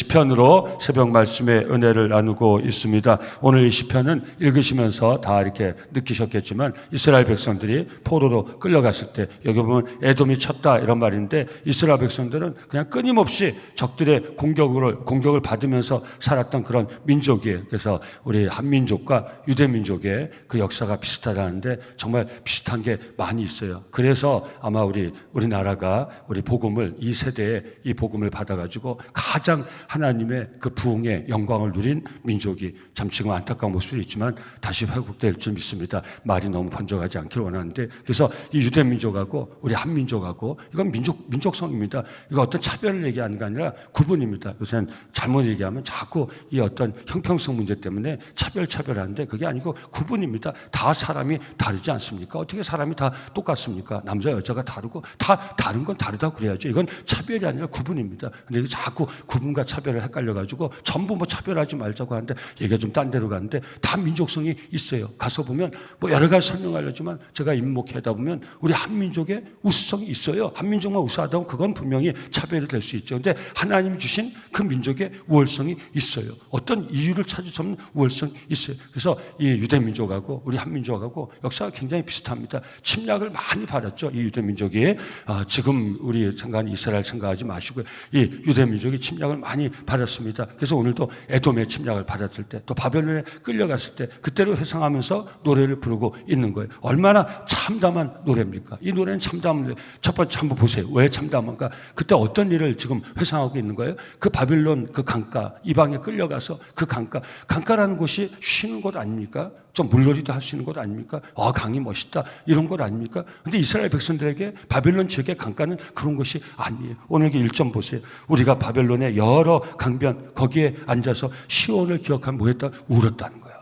시편으로 새벽 말씀의 은혜를 나누고 있습니다. 오늘 이 시편은 읽으시면서 다 이렇게 느끼셨겠지만 이스라엘 백성들이 포로로 끌려갔을 때 여기 보면 에돔이 쳤다 이런 말인데 이스라엘 백성들은 그냥 끊임없이 적들의 공격을 공격을 받으면서 살았던 그런 민족이에요. 그래서 우리 한민족과 유대 민족의 그 역사가 비슷하다는데 정말 비슷한 게 많이 있어요. 그래서 아마 우리 우리나라가 우리 복음을 이 세대에 이 복음을 받아가지고 가장 하나님의 그 부흥의 영광을 누린 민족이 참 지금 안타까운 모습이 있지만 다시 회복될 줄 믿습니다. 말이 너무 번져가지 않기를 원하는데 그래서 이 유대 민족하고 우리 한 민족하고 이건 민족 민족성입니다. 이거 어떤 차별을 얘기하는 게 아니라 구분입니다. 요새는 잘못 얘기하면 자꾸 이 어떤 형평성 문제 때문에 차별 차별하는데 그게 아니고 구분입니다. 다 사람이 다르지 않습니까? 어떻게 사람이 다 똑같습니까? 남자 여자가 다르고 다 다른 건 다르다고 그래야죠. 이건 차별이 아니라 구분입니다. 근데 자꾸 구분과 차별 을 헷갈려 가지고 전부 뭐 차별하지 말자고 하는데 얘기가 좀 딴 데로 가는데 다 민족성이 있어요. 가서 보면 뭐 여러 가지 설명하려지만 제가 입목하다 보면 우리 한민족의 우수성이 있어요. 한민족만 우수하다 면 그건 분명히 차별이 될 수 있죠. 근데 하나님 주신 그 민족의 우월성이 있어요. 어떤 이유를 찾을 수 없는 우월성이 있어요. 그래서 이 유대 민족하고 우리 한민족하고 역사가 굉장히 비슷합니다. 침략을 많이 받았죠. 이 유대 민족이 아, 지금 우리 생각하는 이스라엘 생각하지 마시고요. 이 유대 민족이 침략을 많이 받았습니다. 그래서 오늘도 에돔의 침략을 받았을 때 또 바벨론에 끌려갔을 때 그때로 회상하면서 노래를 부르고 있는 거예요. 얼마나 참담한 노래입니까? 이 노래는 참담한 노래. 첫 번째 한번 보세요. 왜 참담한가? 그때 어떤 일을 지금 회상하고 있는 거예요? 그 바빌론 그 강가 이방에 끌려가서 그 강가 강가라는 곳이 쉬는 곳 아닙니까? 좀 물놀이도 할 수 있는 곳 아닙니까? 아 강이 멋있다 이런 곳 아닙니까? 근데 이스라엘 백성들에게 바벨론 지역의 강가는 그런 곳이 아니에요. 오늘 그 1점 보세요. 우리가 바벨론의 여러 강변 거기에 앉아서 시온을 기억하면 뭐했다? 울었다는 거예요.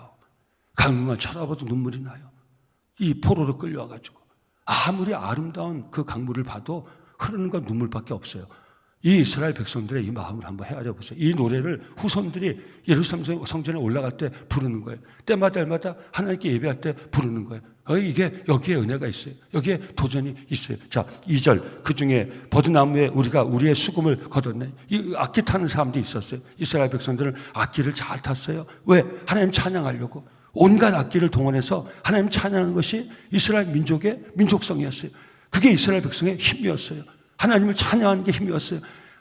강만 쳐다봐도 눈물이 나요. 이 포로로 끌려와가지고 아무리 아름다운 그 강물을 봐도 흐르는 건 눈물밖에 없어요. 이 이스라엘 백성들의 이 마음을 한번 헤아려 보세요. 이 노래를 후손들이 예루살렘 성전에 올라갈 때 부르는 거예요. 때마다 때마다 하나님께 예배할 때 부르는 거예요. 어, 이게 여기에 은혜가 있어요. 여기에 도전이 있어요. 자, 2절. 그 중에 버드나무에 우리가 우리의 수금을 거뒀네. 이 악기 타는 사람도 있었어요. 이스라엘 백성들은 악기를 잘 탔어요. 왜? 하나님 찬양하려고. 온갖 악기를 동원해서 하나님 찬양하는 것이 이스라엘 민족의 민족성이었어요. 그게 이스라엘 백성의 힘이었어요. 하나님을 찬양하는 게 힘이었어요.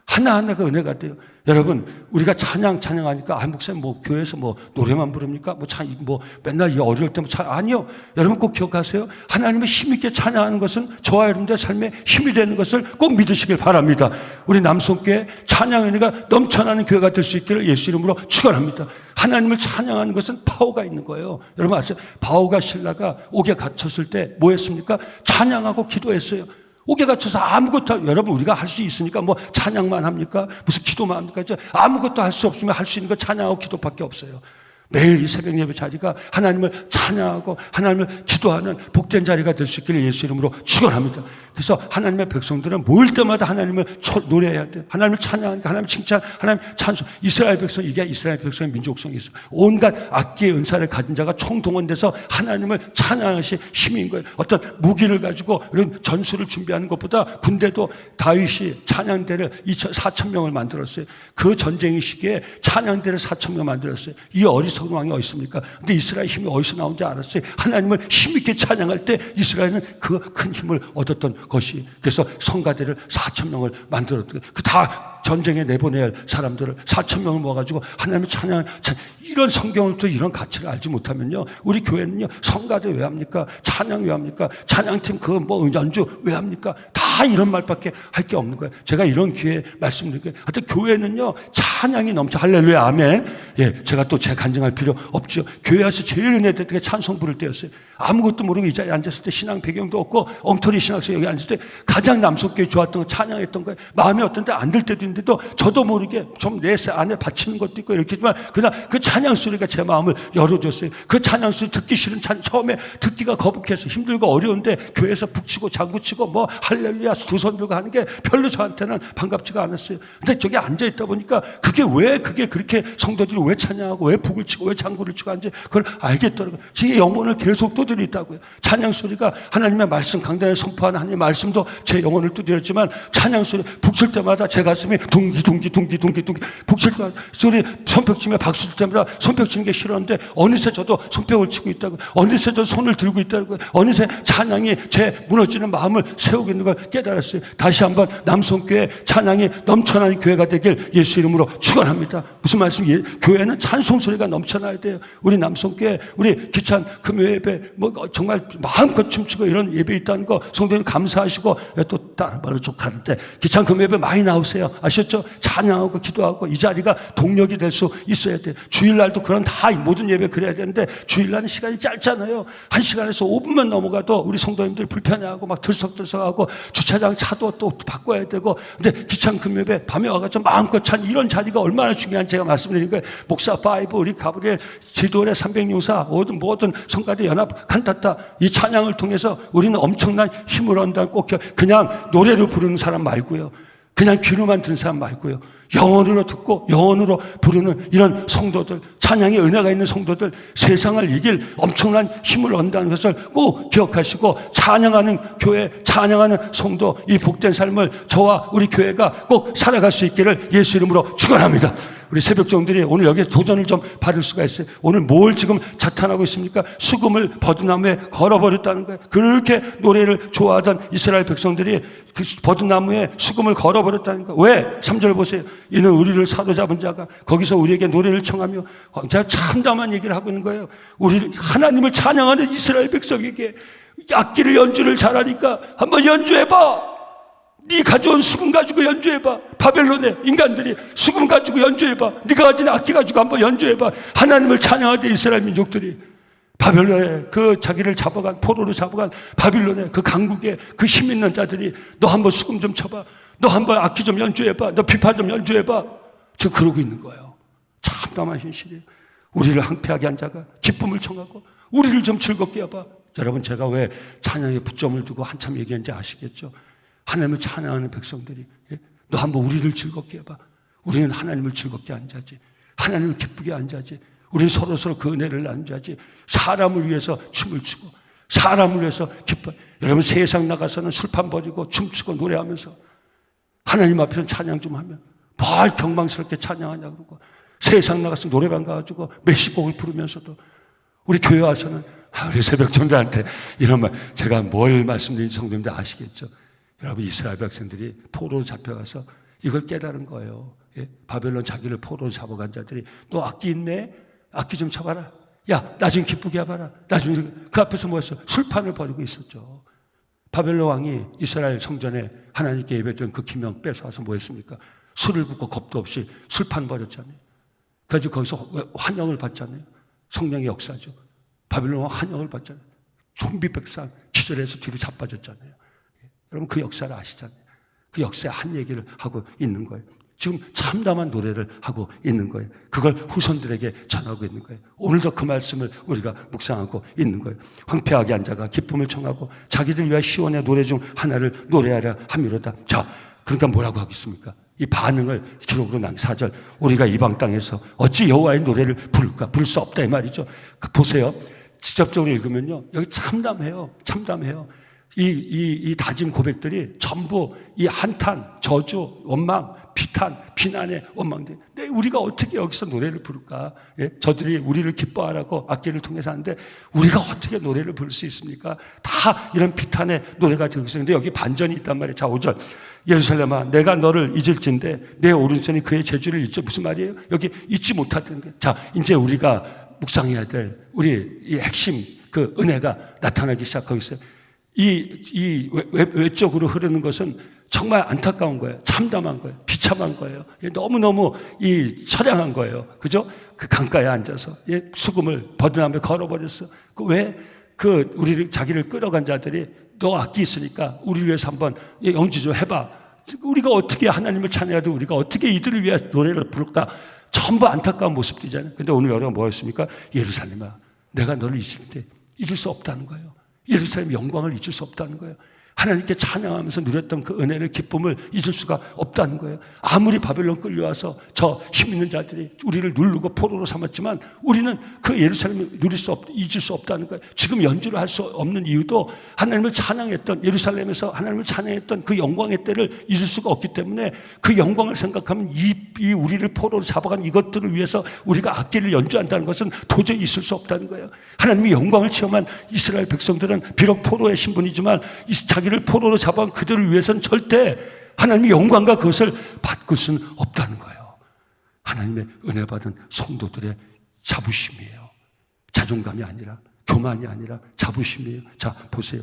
하나하나가 은혜가 돼요. 여러분, 우리가 찬양, 찬양하니까, 아, 목사님, 뭐, 교회에서 뭐, 노래만 부릅니까? 뭐, 참, 뭐, 맨날 이 어려울 때뭐 찬, 아니요. 여러분 꼭 기억하세요. 하나님을 힘있게 찬양하는 것은 저와 여러분들의 삶에 힘이 되는 것을 꼭 믿으시길 바랍니다. 우리 남성교회 찬양 은혜가 넘쳐나는 교회가 될 수 있기를 예수 이름으로 축원합니다. 하나님을 찬양하는 것은 파워가 있는 거예요. 여러분 아세요? 바오가 신라가 옥에 갇혔을 때 뭐 했습니까? 찬양하고 기도했어요. 옥에 갇혀서 아무것도 여러분 우리가 할 수 있으니까 뭐 찬양만 합니까? 무슨 기도만 합니까? 저 아무것도 할 수 없으면 할 수 있는 거 찬양하고 기도밖에 없어요. 매일 이 새벽 예배 자리가 하나님을 찬양하고 하나님을 기도하는 복된 자리가 될 수 있기를 예수 이름으로 축원합니다. 그래서 하나님의 백성들은 모일 때마다 하나님을 노래해야 돼. 하나님을 찬양하니까 하나님 칭찬, 하나님 찬송. 이스라엘 백성 이게 이스라엘 백성의 민족성이 있어. 온갖 악기의 은사를 가진 자가 총동원돼서 하나님을 찬양하시 힘인 거예요. 어떤 무기를 가지고 이런 전술을 준비하는 것보다 군대도 다윗이 찬양대를 2천 4천 명을 만들었어요. 그 전쟁의 시기에 찬양대를 4천 명 만들었어요. 이 어리 석은 왕이 어디 있습니까? 근데 이스라엘 힘이 어디서 나온지 알았어요. 하나님을 힘있게 찬양할 때 이스라엘은 그 큰 힘을 얻었던 것이 그래서 성가대를 4천 명을 만들었던 그 다 전쟁에 내보내야 할 사람들을 4천 명을 모아가지고 하나님을 찬양, 찬 이런 성경을 또 이런 가치를 알지 못하면요 우리 교회는요 성가대 왜 합니까 찬양 왜 합니까 찬양팀 그 뭐 연주 왜 합니까 다 이런 말밖에 할 게 없는 거예요. 제가 이런 기회에 말씀드릴게요 하여튼 교회는요 찬양이 넘쳐 할렐루야 아멘. 예 제가 또 제 간증할 필요 없죠. 교회 와서 제일 은혜 게 찬송 부를 때였어요. 아무것도 모르고 이 자리에 앉았을 때 신앙 배경도 없고 엉터리 신학생 여기 앉을 때 가장 남속교회 좋았던 거 찬양했던 거예요 마음에 어떤 때 안 들 때도 있는데도 저도 모르게 좀 내 안에 바치는 것도 있고 이렇게 지만 그냥 그 찬양 소리가 제 마음을 열어줬어요. 그 찬양 소리 듣기 싫은 찬 처음에 듣기가 거북해서 힘들고 어려운데 교회에서 북치고 장구치고 뭐 할렐루야 할렐루야 두 손 들고 하는 게 별로 저한테는 반갑지가 않았어요. 근데 저기 앉아 있다 보니까 그게 왜 그게 그렇게 성도들이 왜 찬양하고 왜 북을 치고 왜 장구를 치고 하는지 그걸 알겠더라고요. 제 영혼을 계속 두드리다고요. 찬양 소리가 하나님의 말씀 강단에 선포하는 하나님의 말씀도 제 영혼을 두드렸지만 찬양 소리 북칠 때마다 제 가슴이 둥기 둥기 둥기 둥기 둥기 북칠 때마다 소리 손뼉 치며 박수 칠 때마다 손뼉 치는 게 싫었는데 어느새 저도 손뼉을 치고 있다고 어느새 저 손을 들고 있다고 어느새 찬양이 제 무너지는 마음을 세우고 있는 걸 깨달았어요. 다시 한번 남성교회 찬양이 넘쳐나는 교회가 되길 예수 이름으로 축원합니다. 무슨 말씀이에요? 교회는 찬송 소리가 넘쳐나야 돼요. 우리 남성교회 우리 기찬 금요 예배 뭐 정말 마음껏 춤추고 이런 예배 있다는 거 성도님 감사하시고 또 다른 말로 좀 가는데 기찬 금요 예배 많이 나오세요. 아셨죠? 찬양하고 기도하고 이 자리가 동력이 될 수 있어야 돼요. 주일날도 그런 다 모든 예배 그래야 되는데 주일날은 시간이 짧잖아요. 한 시간에서 5분만 넘어가도 우리 성도님들 불편해하고 막 들썩들썩하고 주 차장 차도 또 바꿔야 되고 근데 기찬 금요배 밤에 와가지고 마음껏 찬 이런 자리가 얼마나 중요한지 제가 거예요. 목사 파이브 우리 가브리엘 지도원의 300용사 모든 모든 성가대 연합 칸타타 이 찬양을 통해서 우리는 엄청난 힘을 얻는다는 꼭 그냥 노래로 부르는 사람 말고요. 그냥 귀로만 듣는 사람 말고요. 영혼으로 듣고 영혼으로 부르는 이런 성도들, 찬양의 은혜가 있는 성도들, 세상을 이길 엄청난 힘을 얻는다는 것을 꼭 기억하시고 찬양하는 교회, 찬양하는 성도, 이 복된 삶을 저와 우리 교회가 꼭 살아갈 수 있기를 예수 이름으로 축원합니다. 우리 새벽종들이 오늘 여기서 도전을 좀 받을 수가 있어요. 오늘 뭘 지금 자탄하고 있습니까? 수금을 버드나무에 걸어버렸다는 거예요. 그렇게 노래를 좋아하던 이스라엘 백성들이 그 버드나무에 수금을 걸어버렸다는 거예요. 왜? 3절 보세요. 이는 우리를 사로잡은 자가 거기서 우리에게 노래를 청하며 제가 참담한 얘기를 하고 있는 거예요. 우리 하나님을 찬양하는 이스라엘 백성에게 악기를 연주를 잘하니까 한번 연주해봐. 네 가져온 수금 가지고 연주해봐. 바벨론의 인간들이 수금 가지고 연주해봐. 네가 가진 악기 가지고 한번 연주해봐. 하나님을 찬양하되 이스라엘 민족들이 바벨론에 그 자기를 잡아간 포로로 잡아간 바빌론의 그 강국에 그힘 있는 자들이 너 한번 수금 좀 쳐봐. 너 한번 악기 좀 연주해봐. 너 비파 좀 연주해봐. 지금 그러고 있는 거예요. 참담한 현실이에요. 우리를 항폐하게 한 자가 기쁨을 청하고 우리를 좀 즐겁게 해봐. 여러분 제가 왜 찬양에 부점을 두고 한참 얘기했는지 아시겠죠? 하나님을 찬양하는 백성들이 예? 너 한번 우리를 즐겁게 해봐. 우리는 하나님을 즐겁게 한 자지. 하나님을 기쁘게 한 자지. 우리는 서로 서로 그 은혜를 나눈 자지. 사람을 위해서 춤을 추고 사람을 위해서 기뻐. 여러분 세상 나가서는 술판 버리고 춤추고 노래하면서 하나님 앞에서 찬양 좀 하면 뭘 경망스럽게 찬양하냐 그러고 세상 나가서 노래방 가가지고 몇십 곡을 부르면서도 우리 교회 와서는 아, 우리 새벽 전자한테 이런 말 제가 뭘 말씀드린지 성도님들 아시겠죠? 여러분 이스라엘 백성들이 포로로 잡혀가서 이걸 깨달은 거예요. 예? 바벨론 자기를 포로로 잡아간 자들이 너 악기 있네? 악기 좀 쳐봐라. 야, 나좀 기쁘게 해봐라. 나중에 그 앞에서 뭐였어? 술판을 벌이고 있었죠. 바벨론 왕이 이스라엘 성전에 하나님께 예배드린 그 기명 뺏어와서 뭐 했습니까? 술을 붓고 겁도 없이 술판 벌였잖아요. 그래서 거기서 환영을 받잖아요. 성령의 역사죠. 바벨론 왕 환영을 받잖아요. 총비백산 기절해서 뒤로 자빠졌잖아요. 여러분 그 역사를 아시잖아요. 그 역사의 한 얘기를 하고 있는 거예요. 지금 참담한 노래를 하고 있는 거예요. 그걸 후손들에게 전하고 있는 거예요. 오늘도 그 말씀을 우리가 묵상하고 있는 거예요. 황폐하게 앉아가 기쁨을 청하고 자기들 위한 시원의 노래 중 하나를 노래하려 함이로다. 자, 그러니까 뭐라고 하겠습니까? 이 반응을 기록으로 남 사절 우리가 이방 땅에서 어찌 여호와의 노래를 부를까? 부를 수 없다 이 말이죠. 그 보세요. 직접적으로 읽으면요. 여기 참담해요. 참담해요. 이, 이, 이 다짐 고백들이 전부 이 한탄, 저주, 원망, 비탄, 비난의 원망들. 네, 우리가 어떻게 여기서 노래를 부를까? 예? 저들이 우리를 기뻐하라고 악기를 통해서 하는데 우리가 어떻게 노래를 부를 수 있습니까? 다 이런 비탄의 노래가 되고 있었는데 여기 반전이 있단 말이에요. 자, 5절. 예루살렘아, 내가 너를 잊을진데 내 오른손이 그의 재주를 잊죠. 무슨 말이에요? 여기 잊지 못하던 게. 자, 이제 우리가 묵상해야 될 우리 이 핵심 그 은혜가 나타나기 시작하고 있어요. 이, 이 외, 외적으로 흐르는 것은 정말 안타까운 거예요. 참담한 거예요. 비참한 거예요. 예, 너무너무 이 처량한 거예요. 그죠? 그 강가에 앉아서 예, 수금을 버드나무에 걸어버렸어. 그 왜? 그 우리를 자기를 끌어간 자들이 너 악기 있으니까 우리를 위해서 한번 예, 연주 좀 해봐. 우리가 어떻게 하나님을 돼? 우리가 어떻게 이들을 위해 노래를 부를까? 전부 안타까운 모습들이잖아요. 근데 오늘 여러분 뭐였습니까? 예루살렘아, 내가 너를 잊을 때 잊을 수 없다는 거예요. 예루살렘 영광을 잊을 수 없다는 거예요. 하나님께 찬양하면서 누렸던 그 은혜를 기쁨을 잊을 수가 없다는 거예요. 아무리 바벨론 끌려와서 저 힘 있는 자들이 우리를 누르고 포로로 삼았지만 우리는 그 예루살렘을 누릴 수 없, 잊을 수 없다는 거예요. 지금 연주를 할 수 없는 이유도 하나님을 찬양했던 예루살렘에서 하나님을 찬양했던 그 영광의 때를 잊을 수가 없기 때문에 그 영광을 생각하면 이, 이 우리를 포로로 잡아간 이것들을 위해서 우리가 악기를 연주한다는 것은 도저히 있을 수 없다는 거예요. 하나님의 영광을 체험한 이스라엘 백성들은 비록 포로의 신분이지만 이 자기를 포로로 잡아간 그들을 위해서는 절대 하나님의 영광과 그것을 바꿀 수는 없다는 거예요. 하나님의 은혜 받은 성도들의 자부심이에요. 자존감이 아니라 교만이 아니라 자부심이에요. 자, 보세요.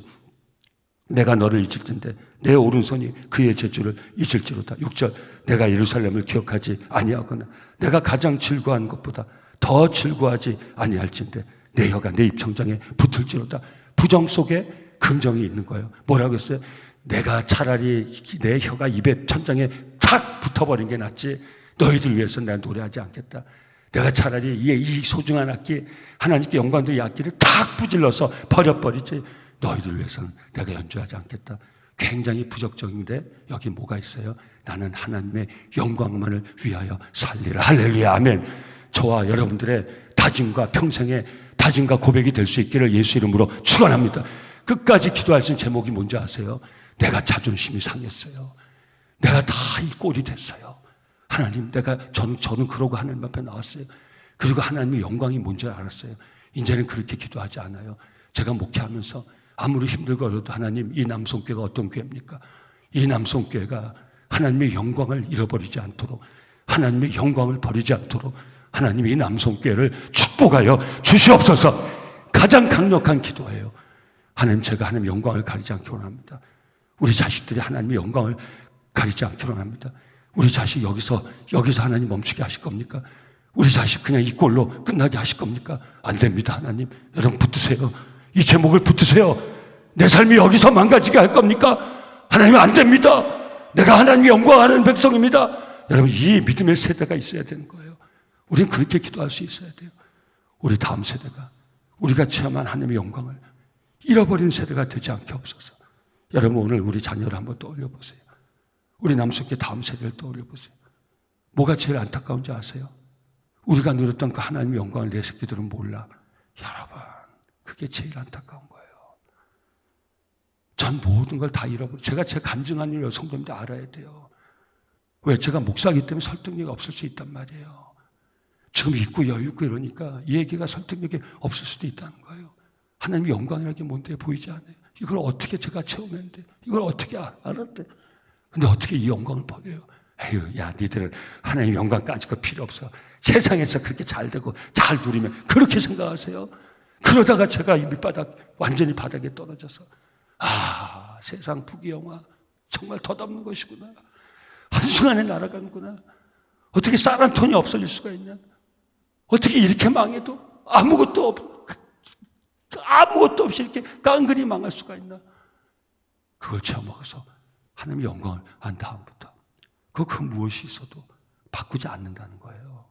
내가 너를 잊을 텐데 내 오른손이 그의 재주를 잊을지로다. 6절 내가 예루살렘을 기억하지 아니하거나 내가 가장 즐거워한 것보다 더 즐거워하지 아니할진데 내 혀가 내 입천장에 붙을지로다. 부정 속에 긍정이 있는 거예요. 뭐라고 했어요? 내가 차라리 내 혀가 입에 천장에 탁 붙어버린 게 낫지 너희들 위해서 내가 노래하지 않겠다. 내가 차라리 이, 이 소중한 악기 하나님께 영광도 이 악기를 탁 부질러서 버려버리지 너희들 위해서는 내가 연주하지 않겠다. 굉장히 부적적인데 여기 뭐가 있어요? 나는 하나님의 영광만을 위하여 살리라. 할렐루야. 아멘. 저와 여러분들의 다짐과 평생의 다짐과 고백이 될 수 있기를 예수 이름으로 축원합니다. 끝까지 기도할 수 있는 제목이 뭔지 아세요? 내가 자존심이 상했어요. 내가 다 이 꼴이 됐어요. 하나님, 내가 전, 저는 그러고 하나님 앞에 나왔어요. 그리고 하나님의 영광이 뭔지 알았어요. 이제는 그렇게 기도하지 않아요. 제가 목회하면서 아무리 힘들고 어려도 하나님, 이 남성교회가 어떤 교회입니까? 이 남성교회가 하나님의 영광을 잃어버리지 않도록 하나님의 영광을 버리지 않도록 하나님이 이 남성교회를 축복하여 주시옵소서 가장 강력한 기도예요. 하나님 제가 하나님의 영광을 가리지 않기로 합니다. 우리 자식들이 하나님의 영광을 가리지 않기로 합니다. 우리 자식 여기서 여기서 하나님 멈추게 하실 겁니까? 우리 자식 그냥 이 꼴로 끝나게 하실 겁니까? 안 됩니다, 하나님. 여러분 붙으세요. 이 제목을 붙으세요. 내 삶이 여기서 망가지게 할 겁니까? 하나님 안 됩니다. 내가 하나님의 영광하는 백성입니다. 여러분 이 믿음의 세대가 있어야 되는 거예요. 우리는 그렇게 기도할 수 있어야 돼요. 우리 다음 세대가 우리가 체험한 하나님의 영광을 잃어버린 세대가 되지 않게 없어서 여러분 오늘 우리 자녀를 한번 떠올려 보세요. 우리 남성께 다음 세대를 떠올려 보세요. 뭐가 제일 안타까운지 아세요? 우리가 누렸던 그 하나님의 영광을 내 새끼들은 몰라. 여러분, 그게 제일 안타까운 거예요. 전 모든 걸 다 잃어버려. 제가 제일 성도님들 알아야 돼요. 왜? 제가 목사기 때문에 설득력이 없을 수 있단 말이에요. 지금 있고 여유 있고 이러니까 이 얘기가 설득력이 없을 수도 있다는 거예요. 하나님의 영광이라는 게 뭔데 보이지 않아요. 이걸 어떻게 제가 체험했는데, 이걸 어떻게 아- 알았대. 근데 어떻게 이 영광을 버려요? 에휴, 야, 니들은 하나님 영광 까지 거 필요 없어. 세상에서 그렇게 잘 되고 잘 누리면 그렇게 생각하세요. 그러다가 제가 이 밑바닥, 완전히 바닥에 떨어져서, 아, 세상 부귀영화 정말 덧없는 것이구나. 한순간에 날아가는구나. 어떻게 쌀한 톤이 없어질 수가 있냐? 어떻게 이렇게 망해도 아무것도 없, 아무것도 없이 이렇게 깡그리 망할 수가 있나? 그걸 체험하고서 하나님의 영광을 안 다음부터 그, 그 무엇이 있어도 바꾸지 않는다는 거예요.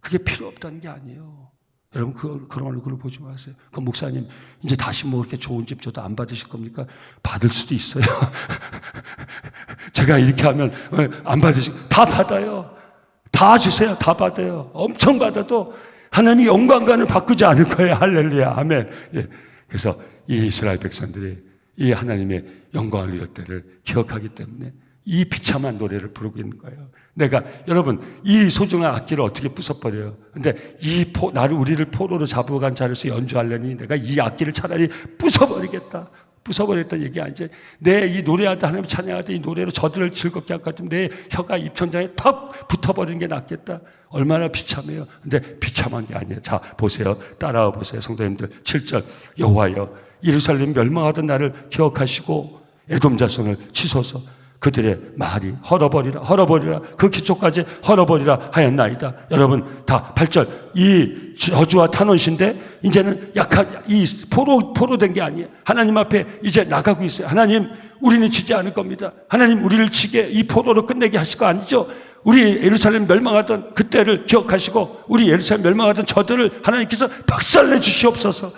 그게 필요 없다는 게 아니에요. 여러분 그, 그런 얼굴을 보지 마세요. 그 목사님 이제 다시 뭐 이렇게 좋은 집 줘도 안 받으실 겁니까? 받을 수도 있어요. 제가 이렇게 하면 어, 안 받으실 다 받아요. 다 주세요. 다 받아요. 엄청 받아도 하나님이 영광과는 바꾸지 않을 거예요. 할렐루야. 아멘. 예. 그래서 이 이스라엘 백성들이 이 하나님의 영광을 이룰 때를 기억하기 때문에 이 비참한 노래를 부르고 있는 거예요. 내가 여러분 이 소중한 악기를 어떻게 부숴버려요? 근데 이 포, 나를 우리를 포로로 잡아간 자리에서 연주하려니 내가 이 악기를 차라리 부숴버리겠다. 부숴버렸다 얘기 아니지. 내 이 노래하다 하나님 찬양하다 이 노래로 저들을 즐겁게 할 것 같으면 내 혀가 입천장에 팍 붙어버리는 게 낫겠다. 얼마나 비참해요. 근데 비참한 게 아니에요. 자 보세요. 따라와 보세요. 성도님들 7절 여호와여 예루살렘 멸망하던 날을 기억하시고 에돔 자손을 치소서 그들의 말이 헐어버리라 헐어버리라 그 기초까지 헐어버리라 하였나이다. 여러분 다 8절 이 저주와 탄원신데 이제는 약한 이 포로 포로된 게 아니에요. 하나님 앞에 이제 나가고 있어요. 하나님 우리는 치지 않을 겁니다. 하나님 우리를 치게 이 포로로 끝내게 하실 거 아니죠? 우리 예루살렘 멸망하던 그때를 기억하시고 우리 예루살렘 멸망하던 저들을 하나님께서 박살내 주시옵소서.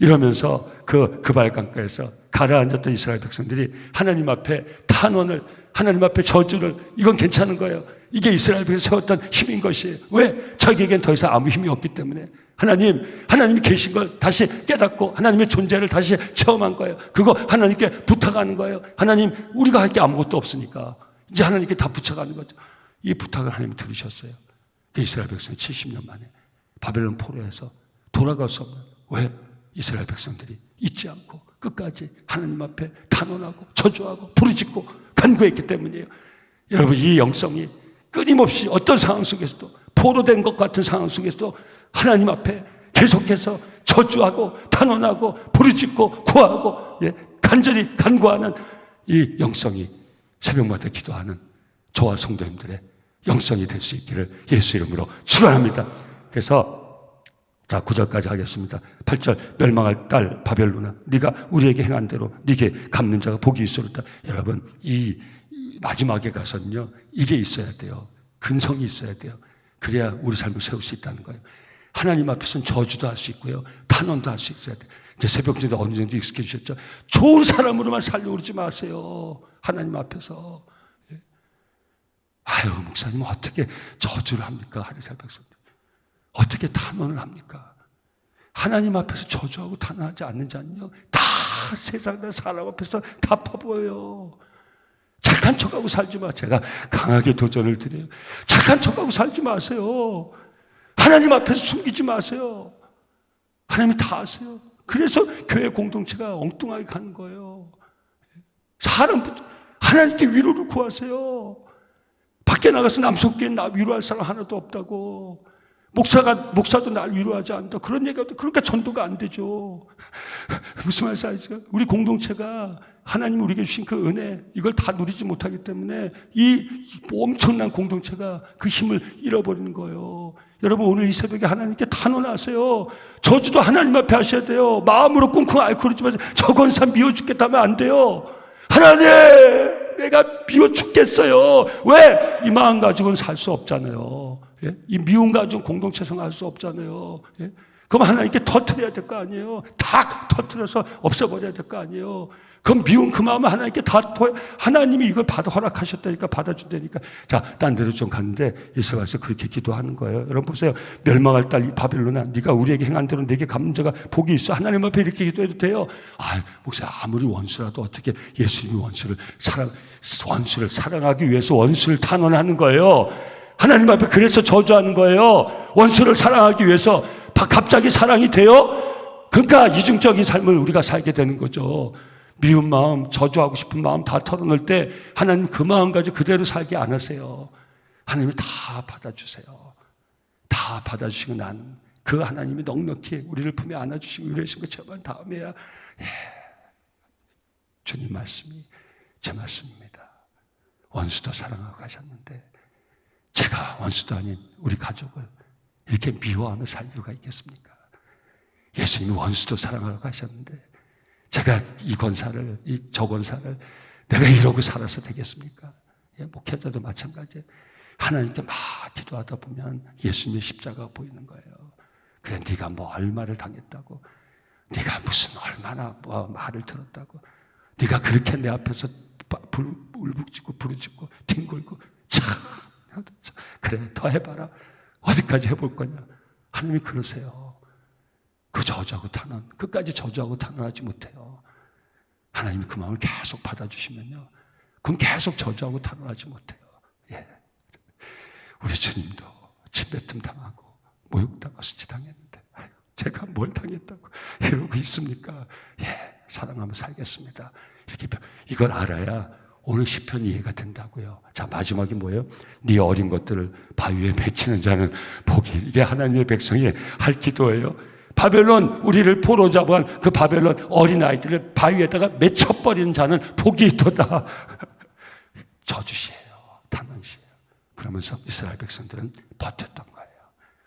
이러면서 그 그발강가에서 가라앉았던 이스라엘 백성들이 하나님 앞에 탄원을 하나님 앞에 저주를 이건 괜찮은 거예요. 이게 이스라엘 백성 세웠던 힘인 것이에요. 왜? 자기에겐 더 이상 아무 힘이 없기 때문에 하나님 하나님이 계신 걸 다시 깨닫고 하나님의 존재를 다시 체험한 거예요. 그거 하나님께 부탁하는 거예요. 하나님 우리가 할 게 아무것도 없으니까 이제 하나님께 다 부탁하는 거죠. 이 부탁을 하나님 들으셨어요. 그 이스라엘 백성이 70년 만에 바벨론 포로에서 돌아갈 수 없는 왜 이스라엘 백성들이 잊지 않고 끝까지 하나님 앞에 탄원하고 저주하고 부르짖고 간구했기 때문이에요. 여러분 이 영성이 끊임없이 어떤 상황 속에서도 포로된 것 같은 상황 속에서도 하나님 앞에 계속해서 저주하고 탄원하고 부르짖고 구하고 예, 간절히 간구하는 이 영성이 새벽마다 기도하는 저와 성도님들의 영성이 될 수 있기를 예수 이름으로 축원합니다. 그래서 자, 9절까지 하겠습니다. 8절 멸망할 딸 바벨로나 네가 우리에게 행한 대로 네게 갚는 자가 복이 있으리다. 여러분 이, 이 마지막에 가서는요. 이게 있어야 돼요. 근성이 있어야 돼요. 그래야 우리 삶을 세울 수 있다는 거예요. 하나님 앞에서는 저주도 할 수 있고요. 탄원도 할 수 있어야 돼요. 이제 새벽 전도 어느 정도 익숙해지셨죠? 좋은 사람으로만 살려고 그러지 마세요. 하나님 앞에서. 예. 아유, 목사님 어떻게 저주를 합니까? 하리살 백성들. 어떻게 탄원을 합니까? 하나님 앞에서 저주하고 탄원하지 않는 자는요, 다 세상 의 사람 앞에서 다 파보여요. 착한 척하고 살지 마. 제가 강하게 도전을 드려요. 착한 척하고 살지 마세요. 하나님 앞에서 숨기지 마세요. 하나님이 다 아세요. 그래서 교회 공동체가 엉뚱하게 가는 거예요. 사람부터 하나님께 위로를 구하세요. 밖에 나가서 남성교회 나 위로할 사람 하나도 없다고. 목사가, 목사도 날 위로하지 않는다. 그런 얘기가, 그러니까 전도가 안 되죠. 무슨 말인지 알죠? 우리 공동체가 하나님 우리에게 주신 그 은혜, 이걸 다 누리지 못하기 때문에 이 엄청난 공동체가 그 힘을 잃어버리는 거예요. 여러분, 오늘 이 새벽에 하나님께 탄원하세요. 저주도 하나님 앞에 하셔야 돼요. 마음으로 꿍꿍 앓고 그러지 마세요. 저 권사 미워 죽겠다면 안 돼요. 하나님! 내가 미워 죽겠어요. 왜? 이 마음 가지고는 살 수 없잖아요. 예? 이 미움 가지고 공동체 생활할 수 없잖아요. 예? 그럼 하나님께 터트려야 될 거 아니에요. 다 터트려서 없애버려야 될 거 아니에요. 그럼 미움 그 마음을 하나님께 다 토, 하나님이 이걸 받아 허락하셨다니까 받아준다니까. 자, 딴 데로 좀 갔는데 이스라엘에서 그렇게 기도하는 거예요. 여러분 보세요. 멸망할 딸 바빌로나 네가 우리에게 행한 대로 내게 감자가 복이 있어. 하나님 앞에 이렇게 기도해도 돼요. 아, 목사 아무리 원수라도 어떻게 예수님이 원수를 사랑 원수를 사랑하기 위해서 원수를 탄원하는 거예요. 하나님 앞에 그래서 저주하는 거예요. 원수를 사랑하기 위해서 갑자기 사랑이 돼요? 그러니까 이중적인 삶을 우리가 살게 되는 거죠. 미운 마음, 저주하고 싶은 마음 다 털어놓을 때 하나님 그 마음 가지고 그대로 살게 안 하세요. 하나님이 다 받아주세요. 다 받아주시고 난그 하나님이 넉넉히 우리를 품에 안아주시고 이러신 거 저번 다음에야 예, 주님 말씀이 제 말씀입니다. 원수도 사랑하고 가셨는데 제가 원수도 아닌 우리 가족을 이렇게 미워하며 살 이유가 있겠습니까? 예수님이 원수도 사랑하고 가셨는데 제가 이 권사를, 이 저 권사를 내가 이러고 살아서 되겠습니까? 예, 목회자도 마찬가지예요. 하나님께 막 기도하다 보면 예수님의 십자가가 보이는 거예요. 그래, 네가 뭐 얼마를 당했다고, 네가 무슨 얼마나 뭐 말을 들었다고, 네가 그렇게 내 앞에서 울부짖고 부르짖고 뒹굴고 참 그래 더 해봐라 어디까지 해볼 거냐 하나님이 그러세요. 그 저주하고 탄원, 끝까지 저주하고 탄원하지 못해요. 하나님이 그 마음을 계속 받아주시면요. 그럼 계속 저주하고 탄원하지 못해요. 예. 우리 주님도 침뱉음 당하고 모욕당하고 수치당했는데, 제가 뭘 당했다고 이러고 있습니까? 예, 사랑하며 살겠습니다. 이렇게, 이걸 알아야 오늘 시편 이해가 된다고요. 자, 마지막이 뭐예요? 네 어린 것들을 바위에 맺히는 자는 복이, 이게 하나님의 백성이 할 기도예요. 바벨론 우리를 포로 잡은 그 바벨론 어린 아이들을 바위에다가 맺혀버리는 자는 복이 있도다. 저주시에요. 탄원시에요. 그러면서 이스라엘 백성들은 버텼던 거예요.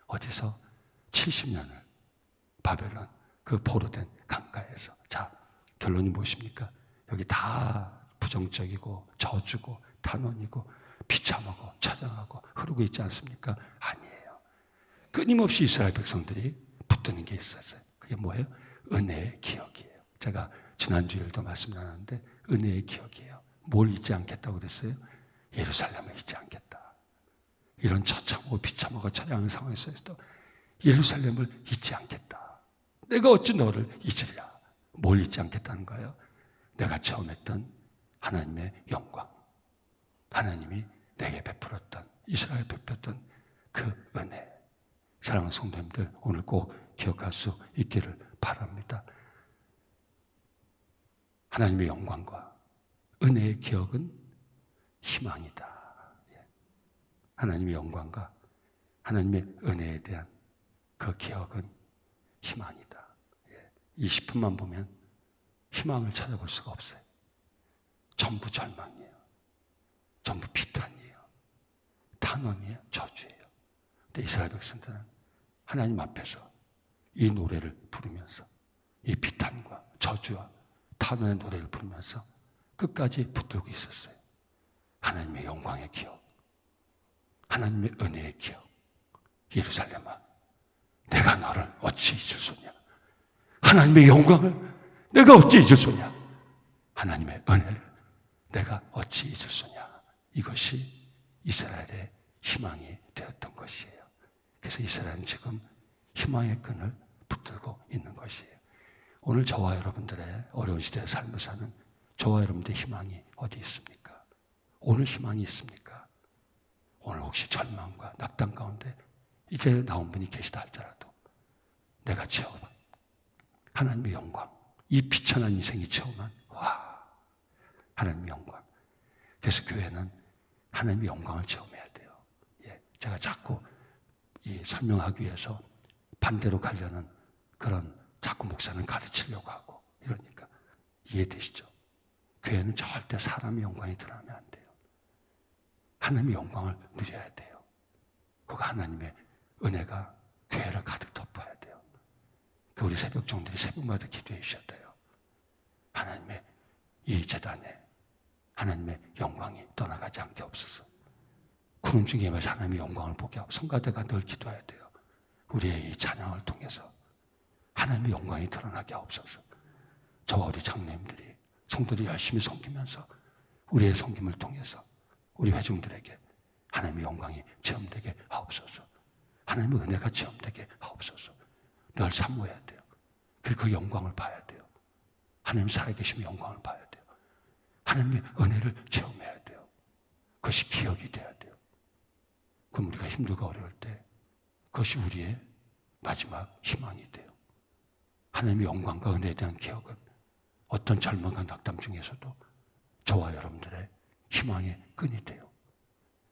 어디서? 70년을 바벨론 그 포로된 강가에서. 자, 결론이 무엇입니까? 여기 다 부정적이고 저주고 탄원이고 비참하고 처량하고 흐르고 있지 않습니까? 아니에요. 끊임없이 이스라엘 백성들이 붙드는 게 있었어요. 그게 뭐예요? 은혜의 기억이에요. 제가 지난주일도 말씀 나눴는데 은혜의 기억이에요. 뭘 잊지 않겠다고 그랬어요? 예루살렘을 잊지 않겠다. 이런 처참하고 비참하고 처량한 상황에서도 예루살렘을 잊지 않겠다. 내가 어찌 너를 잊으랴. 뭘 잊지 않겠다는 거예요? 내가 처음 했던 하나님의 영광. 하나님이 내게 베풀었던, 이스라엘 베풀었던 그 은혜. 사랑하는 성도님들, 오늘 꼭 기억할 수 있기를 바랍니다. 하나님의 영광과 은혜의 기억은 희망이다. 예. 하나님의 영광과 하나님의 은혜에 대한 그 기억은 희망이다. 예. 이 10분만 보면 희망을 찾아볼 수가 없어요. 전부 절망이에요. 전부 비탄이에요. 탄원이에요. 저주예요. 근데 이스라엘 백성들은 하나님 앞에서 이 노래를 부르면서 이 비탄과 저주와 탄원의 노래를 부르면서 끝까지 붙들고 있었어요. 하나님의 영광의 기억, 하나님의 은혜의 기억. 예루살렘아, 내가 너를 어찌 잊을 소냐? 하나님의 영광을 내가 어찌 잊을 소냐? 하나님의 은혜를 내가 어찌 잊을 소냐? 이것이 이스라엘의 희망이 되었던 것이에요. 그래서 이스라엘은 지금 희망의 끈을 붙들고 있는 것이에요. 오늘 저와 여러분들의 어려운 시대의 삶을 사는 저와 여러분들의 희망이 어디 있습니까? 오늘 희망이 있습니까? 오늘 혹시 절망과 낙담 가운데 이제 나온 분이 계시다 할지라도 내가 체험 하나님의 영광 이 비천한 인생이 체험한 와 하나님의 영광 그래서 교회는 하나님의 영광을 체험해야 돼요. 예, 제가 자꾸 이 설명하기 위해서 반대로 가려는 그런 자꾸 목사는 가르치려고 하고 이러니까 이해되시죠? 교회는 절대 사람의 영광이 드러나면 안 돼요. 하나님의 영광을 누려야 돼요. 그거 하나님의 은혜가 교회를 가득 덮어야 돼요. 그 우리 새벽 종들이 새벽마다 기도해 돼요. 하나님의 이 재단에 하나님의 영광이 떠나가지 않게 없어서 구름 중에 하나님의 영광을 보게 하고 성가대가 늘 기도해야 돼요. 우리의 이 찬양을 통해서 하나님의 영광이 드러나게 하옵소서. 저와 우리 장로님들이 성도들이 열심히 섬기면서 우리의 섬김을 통해서 우리 회중들에게 하나님의 영광이 체험되게 하옵소서. 하나님의 은혜가 체험되게 하옵소서. 늘 사모해야 돼요. 그리고 그 영광을 봐야 돼요. 하나님 살아계심의 영광을 봐야 돼요. 하나님의 은혜를 체험해야 돼요. 그것이 기억이 돼야 돼요. 그럼 우리가 힘들고 어려울 때 그것이 우리의 마지막 희망이 돼요. 하나님의 영광과 은혜에 대한 기억은 어떤 절망과 낙담 중에서도 저와 여러분들의 희망의 끈이 돼요.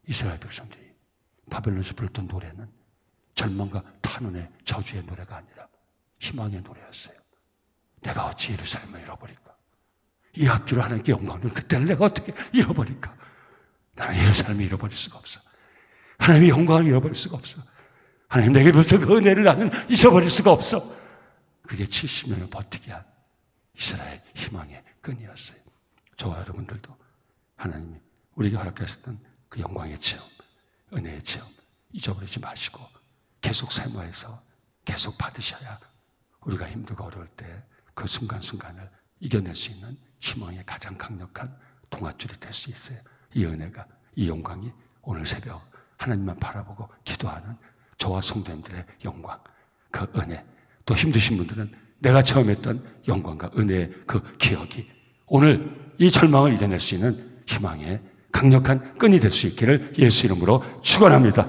이스라엘 백성들이 바벨론에서 불렀던 노래는 절망과 탄원의 저주의 노래가 아니라 희망의 노래였어요. 내가 어찌 예루살렘을 잃어버릴까? 이 학교로 하나님께 영광을 그때를 내가 어떻게 잃어버릴까? 나는 예루살렘을 잃어버릴 수가 없어. 하나님의 영광을 잃어버릴 수가 없어. 하나님 내게 벌써 그 은혜를 나는 잊어버릴 수가 없어. 그게 70년을 버티게 한 이스라엘 희망의 끈이었어요. 저와 여러분들도 하나님이 우리에게 허락하셨던 그 영광의 체험, 은혜의 체험 잊어버리지 마시고 계속 사모해서 계속 받으셔야 우리가 힘들고 어려울 때 그 순간순간을 이겨낼 수 있는 희망의 가장 강력한 동아줄이 될 수 있어요. 이 은혜가, 이 영광이 오늘 새벽 하나님만 바라보고 기도하는 저와 성도님들의 영광, 그 은혜, 또 힘드신 분들은 내가 처음 했던 영광과 은혜의 그 기억이 오늘 이 절망을 이겨낼 수 있는 희망의 강력한 끈이 될 수 있기를 예수 이름으로 축원합니다.